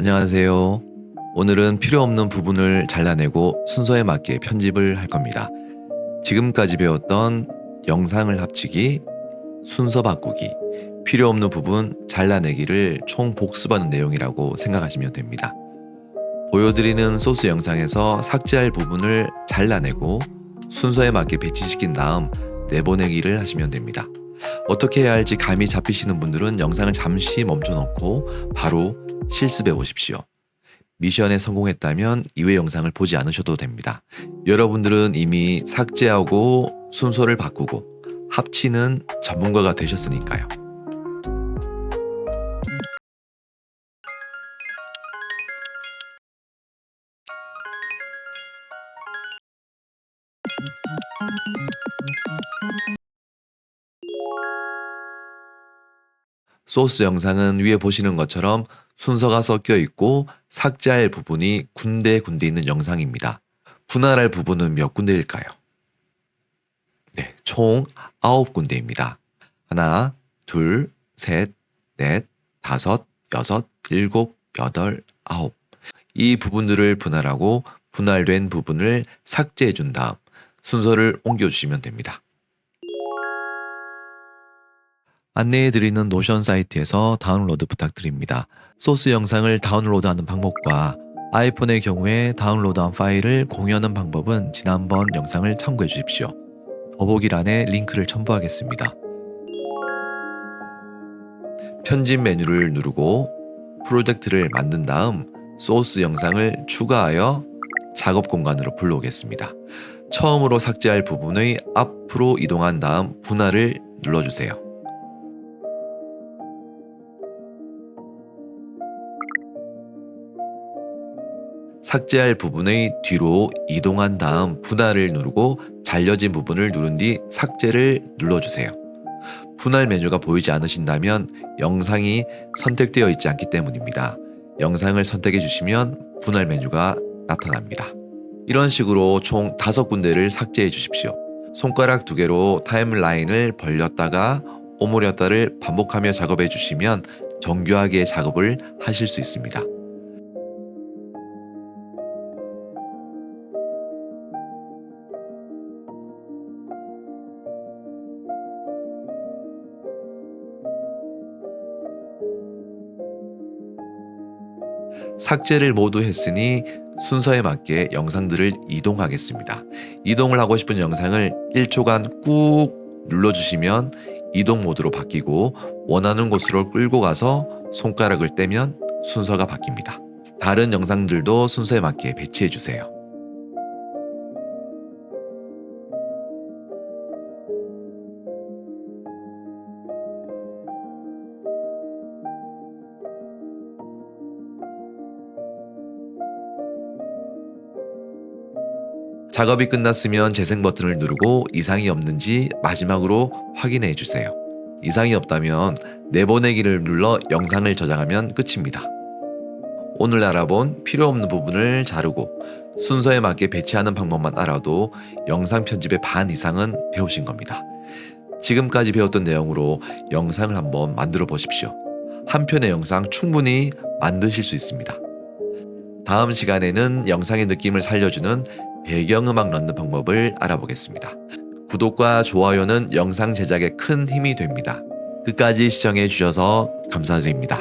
안녕하세요. 오늘은 필요 없는 부분을 잘라내고 순서에 맞게 편집을 할 겁니다. 지금까지 배웠던 영상을 합치기, 순서 바꾸기, 필요 없는 부분 잘라내기를 총 복습하는 내용이라고 생각하시면 됩니다. 보여드리는 소스 영상에서 삭제할 부분을 잘라내고 순서에 맞게 배치시킨 다음 내보내기를 하시면 됩니다. 어떻게 해야 할지 감이 잡히시는 분들은 영상을 잠시 멈춰놓고 바로 실습해 보십시오. 미션에 성공했다면 이외 영상을 보지 않으셔도 됩니다. 여러분들은 이미 삭제하고 순서를 바꾸고 합치는 전문가가 되셨으니까요. 소스 영상은 위에 보시는 것처럼 순서가 섞여 있고 삭제할 부분이 군데군데 있는 영상입니다. 분할할 부분은 몇 군데일까요? 네, 총 9군데입니다. 하나, 둘, 셋, 넷, 다섯, 여섯, 일곱, 여덟, 아홉. 이 부분들을 분할하고 분할된 부분을 삭제해 준 다음 순서를 옮겨주시면 됩니다. 안내해드리는 노션 사이트에서 다운로드 부탁드립니다. 소스 영상을 다운로드하는 방법과 아이폰의 경우에 다운로드한 파일을 공유하는 방법은 지난번 영상을 참고해 주십시오. 더보기란에 링크를 첨부하겠습니다. 편집 메뉴를 누르고 프로젝트를 만든 다음 소스 영상을 추가하여 작업 공간으로 불러오겠습니다. 처음으로 삭제할 부분의 앞으로 이동한 다음 분할을 눌러주세요. 삭제할 부분의 뒤로 이동한 다음 분할을 누르고 잘려진 부분을 누른 뒤 삭제를 눌러주세요. 분할 메뉴가 보이지 않으신다면 영상이 선택되어 있지 않기 때문입니다. 영상을 선택해 주시면 분할 메뉴가 나타납니다. 이런 식으로 총 다섯 군데를 삭제해 주십시오. 손가락 두 개로 타임라인을 벌렸다가 오므렸다를 반복하며 작업해 주시면 정교하게 작업을 하실 수 있습니다. 삭제를 모두 했으니 순서에 맞게 영상들을 이동하겠습니다. 이동을 하고 싶은 영상을 1초간 꾹 눌러주시면 이동 모드로 바뀌고 원하는 곳으로 끌고 가서 손가락을 떼면 순서가 바뀝니다. 다른 영상들도 순서에 맞게 배치해 주세요. 작업이 끝났으면 재생 버튼을 누르고 이상이 없는지 마지막으로 확인해 주세요. 이상이 없다면 내보내기를 눌러 영상을 저장하면 끝입니다. 오늘 알아본 필요 없는 부분을 자르고 순서에 맞게 배치하는 방법만 알아도 영상 편집의 반 이상은 배우신 겁니다. 지금까지 배웠던 내용으로 영상을 한번 만들어 보십시오. 한 편의 영상 충분히 만드실 수 있습니다. 다음 시간에는 영상의 느낌을 살려주는 배경음악 넣는 방법을 알아보겠습니다. 구독과 좋아요는 영상 제작에 큰 힘이 됩니다. 끝까지 시청해 주셔서 감사드립니다.